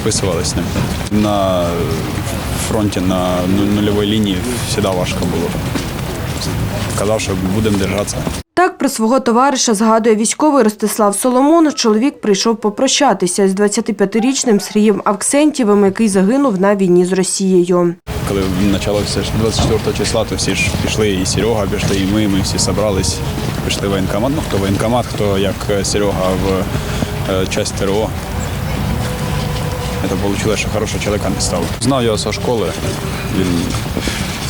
списувалися з ним. На фронті на ну- нульовій лінії завжди важко було. Казав, що будемо держатися. Так про свого товариша згадує військовий Ростислав Соломон. Чоловік прийшов попрощатися з 25-річним Сергієм Авксентєвим, який загинув на війні з Росією. Коли почалося ж 24 числа, то всі ж пішли, і Серега пішли, і ми, ми всі зібрались, пішли в воєнкомат. Ну, хто воєнкомат, хто як е, Серега в е, часть ТРО. Це вийшло, що хорошого чоловіка не став. Знав його со школи. Він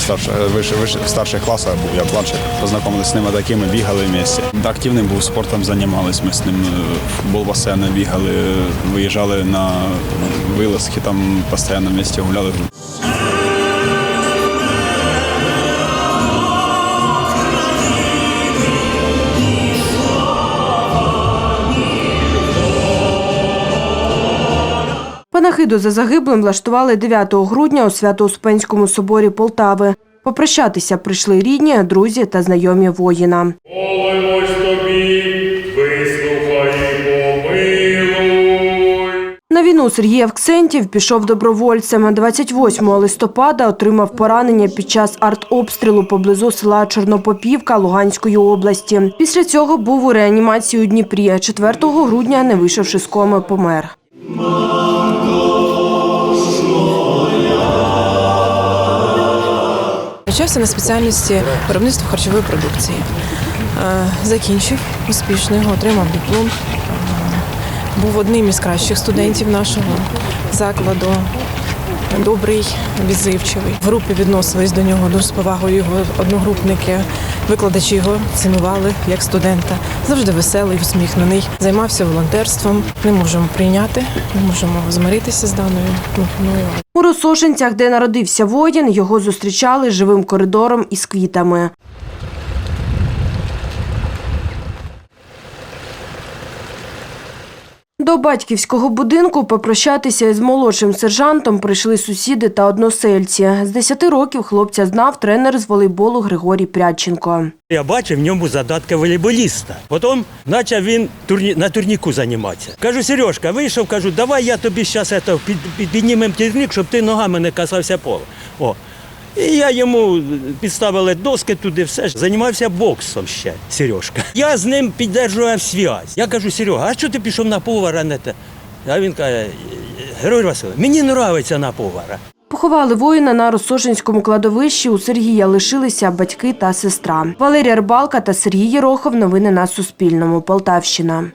старше, вище, вище, старших класах був, я младший. Познайомилися з ними такими, бігали в місті. Активним був спортом, займалися. Ми з ним е, футбол басейни бігали, виїжджали на вилазки, там постійно в місті гуляли. Панахиду за загиблим влаштували 9 грудня у Свято-Успенському соборі Полтави. Попрощатися прийшли рідні, друзі та знайомі воїна. На війну Сергій Авксентів пішов добровольцем. 28 листопада отримав поранення під час артобстрілу поблизу села Чорнопопівка Луганської області. Після цього був у реанімації у Дніпрі. 4 грудня, не вийшовши з коми, помер. Навчався на спеціальності виробництва харчової продукції. Е, Закінчив успішно, його отримав диплом. Е, Був одним із кращих студентів нашого закладу. Добрий, відзивчивий. В групі відносились до нього дуже з повагою. Його одногрупники, викладачі його цінували як студента. Завжди веселий, усміхнений. Займався волонтерством. Не можемо прийняти, не можемо змиритися з даною. Ну, У Росошинцях, де народився воїн, його зустрічали живим коридором із квітами. До батьківського будинку попрощатися із молодшим сержантом прийшли сусіди та односельці. З 10 років хлопця знав тренер з волейболу Григорій Прядченко. Я бачив в ньому задатки волейболіста. Потім почав він турні... на турніку займатися. Кажу, Сережка, вийшов, кажу, давай я тобі зараз під... під... піднімемо турнік, щоб ти ногами не касався пола. І я йому підставили доски туди, все ж. Займався боксом ще, Сережка. Я з ним піддержував зв'язь. Я кажу, Серега, а що ти пішов на повара? Не те? А він каже, Герой Васильович, мені подобається на повара. Поховали воїна на Росошинському кладовищі. У Сергія лишилися батьки та сестра. Валерія Рибалка та Сергій Єрохов. Новини на Суспільному. Полтавщина.